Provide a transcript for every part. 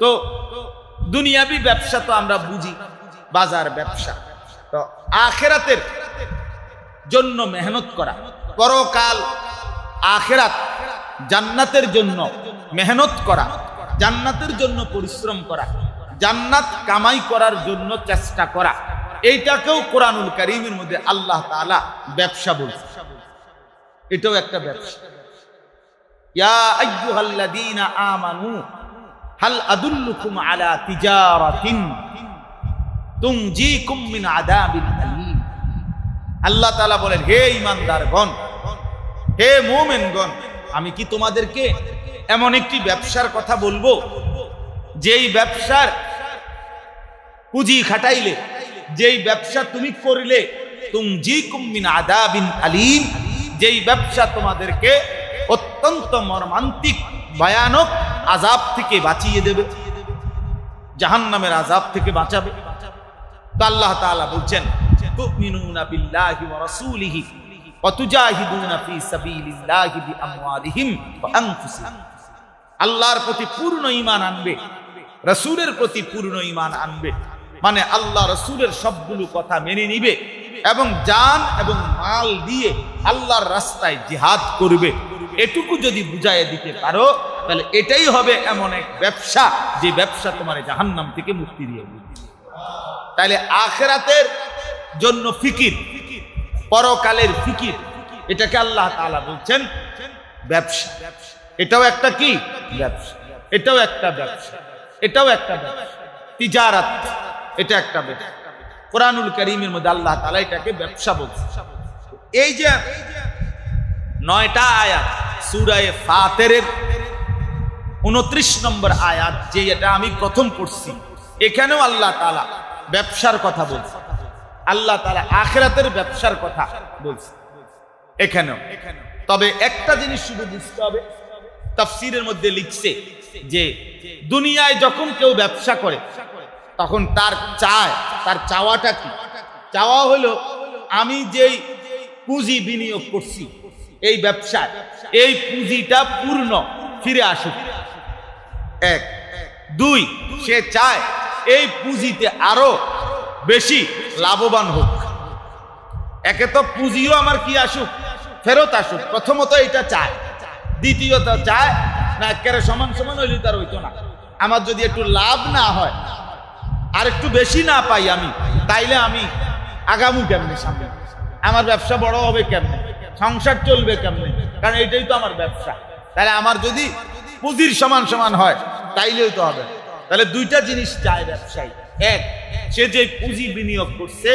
তো দুনিয়াবি ব্যবসা তো আমরা বুঝি, বাজার ব্যবসা। তো আখেরাতের জন্য মেহনত করা, পরকাল আখেরাত জান্নাতের জন্য মেহনত করা, জান্নাতের জন্য পরিশ্রম করা, জান্নাত কামাই করার জন্য চেষ্টা করা, এইটাকেও কোরআনুল কারিমের মধ্যে আল্লাহ তাআলা ব্যবসা বলছে এটাও একটা ব্যবসা। ইয়া আমানু হাল আদুল্লুকুম আলা তিজারাতিন মিন আযাবিল আলীম। আল্লাহ তাআলা বলেন, হে ঈমানদারগণ, হে মুমিনগণ, আমি কি তোমাদেরকে এমন একটি ব্যবসার কথা বলব, যেই ব্যবসার পুঁজি খাটাইলে, যেই ব্যবসা তুমি করলে তুমজিকুম মিন আযাবিন আলীম, যেই ব্যবসা তোমাদেরকে অত্যন্ত মর্মান্তিক, ভয়ানক আজাব থেকে বাঁচিয়ে দেবে। জাহান্নামের আজাব থেকে বাঁচাবে। আল্লাহ তাআলা বলছেন বিল্লাহি ওয়া রাসূলিহি ওয়া তুজাহিদুনা ফি সাবিলিল্লাহি বিআমওয়ালিহিম আল্লাহর প্রতি পূর্ণ ঈমান আনবে, রাসূলের প্রতি পূর্ণ ঈমান আনবে। মানে আল্লাহ রাসূলের সবগুলো কথা মেনে নিবে এবং জান এবং মাল দিয়ে আল্লাহর রাস্তায় জিহাদ করবে। এটুকু যদি বুঝাইয়ে দিতে পারো তাহলে এটাই হবে এমন এক ব্যবসা, যে ব্যবসা তোমার জাহান্নাম থেকে মুক্তি দিয়ে তাহলে আখেরাতের জন্য ফিকির, পরকালের ফিকির, এটাকে আল্লাহ তালা বলছেন ব্যবসা। এটাও একটা কি? ব্যবসা। এটাও একটা ব্যবসা। এটাও একটা ব্যবসা। তিজারাত, এটা একটা ব্যবসা। কোরআনুল করিমের মধ্যে আল্লাহ তালা এটাকে ব্যবসা বলছে এই যে নয়টা আয়াত, সুরায় ফাতিরের উনত্রিশ নম্বর আয়াত, যে এটা আমি প্রথম পড়ছি। এখানেও আল্লাহ তালা ব্যবসার কথা বলছে। আল্লাহ তালা আখিরাতের ব্যবসার কথা বলছে। এখানেও। তবে একটা জিনিস শুধু বুঝতে হবে, তাফসীরের মধ্যে লিখছে যে, দুনিয়ায় যখন কেউ ব্যবসা করে, তখন তার চায়, তার চাওয়াটা কি? চাওয়া হলো, আমি যেই পুঁজি বিনিয়োগ করছি, এই ব্যবসায়, এই পুঁজিটা পূর্ণ, ফিরে আসুক। এক, দুই, সে চায় এই পুঁজিতে আরও বেশি লাভবান হোক। একে তো পুঁজিও আমার কি আসুক, ফেরত আসুক। প্রথমত এটা চায়, দ্বিতীয়ত চায়, না, একেবারে সমান সমান হইলে তার হইতো না। আমার যদি একটু লাভ না হয়, আর একটু বেশি না পাই আমি, তাইলে আমি আগামু কেমনে সামনে? আমার ব্যবসা বড় হবে কেমনে? সংসার চলবে কেমনে? কারণ এটাই তো আমার ব্যবসা। তাহলে আমার যদি পুঁজির সমান সমান হয় তাইলেও তো হবে। তাহলে দুইটা জিনিস চায় ব্যবসায়ী। এক, সে যে পুঁজি বিনিয়োগ করছে,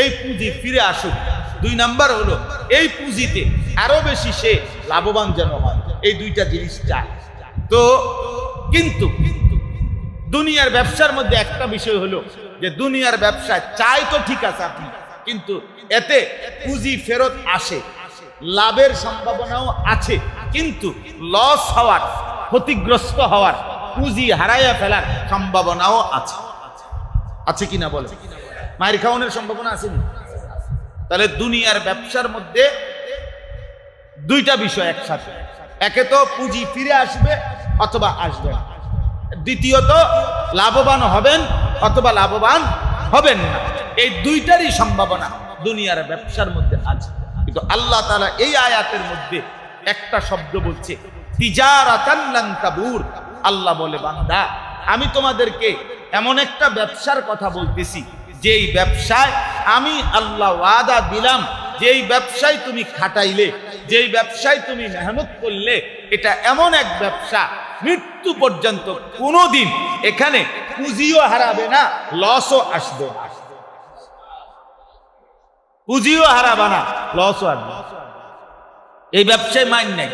এই পুঁজি ফিরে আসুক। দুই নাম্বার হলো, এই পুঁজিতে আরও বেশি সে লাভবান যেন হয়। এই দুইটা জিনিস চায় তো, কিন্তু, দুনিয়ার ব্যবসার মধ্যে একটা বিষয় হলো যে দুনিয়ার ব্যবসায় চাই তো ঠিক আছে আপনি, কিন্তু এতে পুঁজি ফেরত আসে, লাভের সম্ভাবনাও আছে, কিন্তু লস হওয়ার, ক্ষতিগ্রস্ত হওয়ার পুঁজি হারাইয়া ফেলার সম্ভাবনাও আছে। আছে কিনা বলে মায়ের খাওয়ানোর সম্ভাবনা আছে তাহলে দুনিয়ার ব্যবসার মধ্যে দুইটা বিষয় একসাথে। একে তো পুঁজি ফিরে আসবে অথবা আসবে। দ্বিতীয়ত, লাভবান হবেন অথবা লাভবান হবেন না। এই দুইটারই সম্ভাবনা দুনিয়ার ব্যবসার মধ্যে আছে। কিন্তু আল্লাহ তাআলা এই আয়াতের মধ্যে একটা শব্দ বলছে, তিজারাতান তাবুর। আল্লাহ বলে, বান্দা, আমি তোমাদেরকে এমন একটা ব্যবসার কথা বলতেছি, যেই ব্যবসায় আমি আল্লাহ ওয়াদা দিলাম, যেই ব্যবসায় তুমি খাটাইলে, যেই ব্যবসায় তুমি মেহনত করলে, এটা এমন এক ব্যবসা, মৃত্যু পর্যন্ত কোনোদিন এখানে পুঁজিও হারাবে না লসও আসবে পুঁজিও হারাবে না লসও আসবে এই ব্যবসায় মাইন নাই।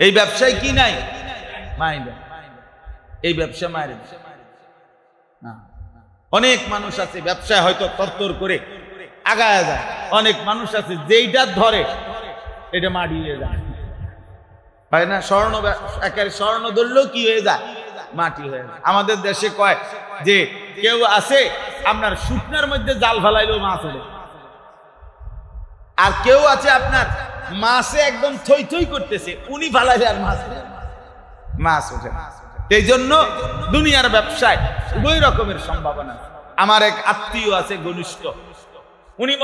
এই ব্যবসায় কি নাই? এই ব্যবসা মায়ের অনেক মানুষ আছে ব্যবসায় হয়তো তরতর করে আগায় যায়। অনেক মানুষ আছে যেইটা ধরে, এটা মাড়িয়ে যায়। হয় না? স্বর্ণ একেবারে স্বর্ণ ধরলেও কি হয়ে যায়? মাটি হয়ে যায়। আমাদের দেশে কয় যে, কেউ আছে, আপনার শুকনার মধ্যে জাল ফেলাইলেও মাছ ওঠে। আর কেউ আছে আপনার মাছে একদম থই থই করতেছে, উনি ফালাইলে আর মাছ না। মাছ ওঠে। এই জন্য দুনিয়ার ব্যবসায় উভয় রকমের সম্ভাবনা আমার এক আত্মীয় আছে, ঘনিষ্ঠ উনি